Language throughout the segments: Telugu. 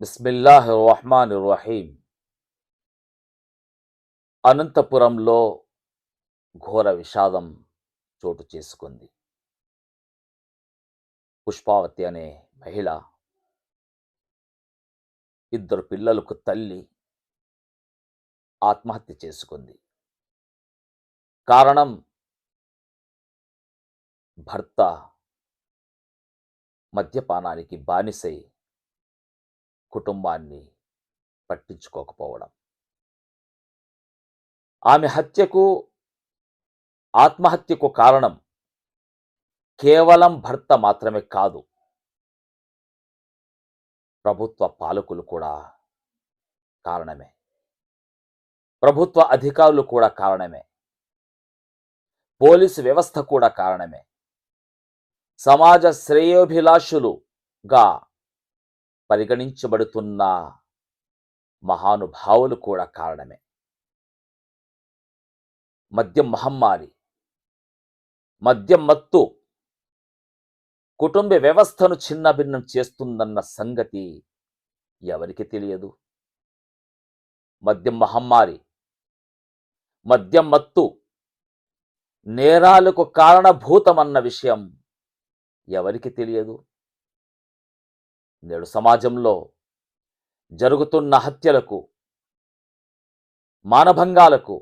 బిస్మిల్లాహ్ రహమాన్ రహీం అనంతపురంలో ఘోర విషాదం చోటు చేసుకుంది. పుష్పావతి అనే మహిళ ఇద్దరు పిల్లలకు తల్లి ఆత్మహత్య చేసుకుంది. కారణం భర్త మద్యపానానికి బానిసై కుటుంబాన్ని పట్టించుకోకపోవడం. ఆమె హత్యకు ఆత్మహత్యకు కారణం కేవలం భర్త మాత్రమే కాదు. ప్రభుత్వ పాలకులు కూడా కారణమే. ప్రభుత్వ అధికారులు కూడా కారణమే. పోలీసు వ్యవస్థ కూడా కారణమే. సమాజ శ్రేయోభిలాషులుగా పరిగణించబడుతున్న మహానుభావులు కూడా కారణమే. మద్యం మహమ్మారి మద్యం మత్తు కుటుంబ వ్యవస్థను చిన్నభిన్నం చేస్తుందన్న సంగతి ఎవరికి తెలియదు? మద్యం మహమ్మారి మద్యం మత్తు నేరాలకు కారణభూతమన్న విషయం ఎవరికి తెలియదు? నేడు సమాజంలో జరుగుతున్న హత్యలకు మానభంగాలకు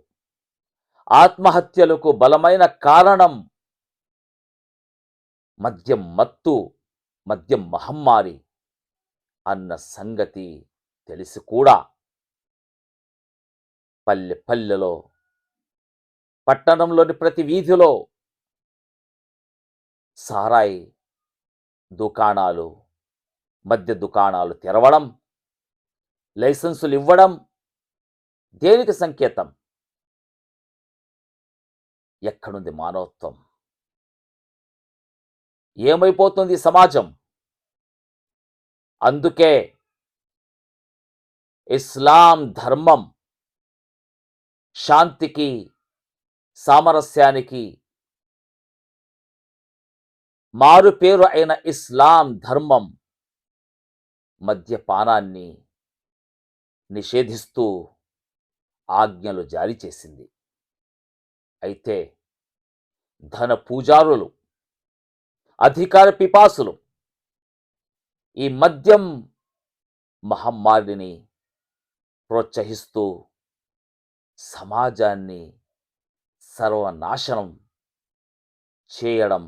ఆత్మహత్యలకు బలమైన కారణం మద్యం మత్తు మద్యం మహమ్మారి అన్న సంగతి తెలిసి కూడా పల్లె పల్లెలో పట్టణంలోని ప్రతి వీధిలో సారాయి దుకాణాలు మద్య దుకాణాలు తెరవడం లైసెన్సులు ఇవ్వడం దేనికి సంకేతం? ఎక్కడుంది మానవత్వం? ఏమైపోతుంది సమాజం? అందుకే ఇస్లాం ధర్మం శాంతికి సామరస్యానికి మారుపేరు అయిన ఇస్లాం ధర్మం మద్యపానాన్ని నిషేధిస్తూ ఆజ్ఞలు జారీ చేసింది. అయితే ధన పూజారులు అధికార పిపాసులు ఈ మద్యం మహమ్మారిని ప్రోత్సహిస్తూ సమాజాన్ని సర్వనాశనం చేయడం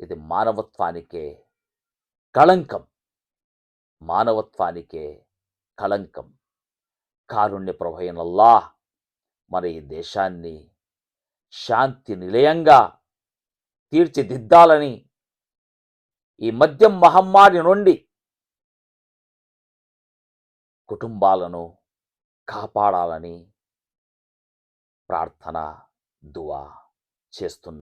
ఇది మానవత్వానికే కళంకం. మానవత్వానికే కళంకం. కారుణ్య ప్రభైనల్లా మన ఈ దేశాన్ని శాంతి నిలయంగా తీర్చిదిద్దాలని ఈ మద్యం మహమ్మారి నుండి కుటుంబాలను కాపాడాలని ప్రార్థన దువా చేస్తున్నా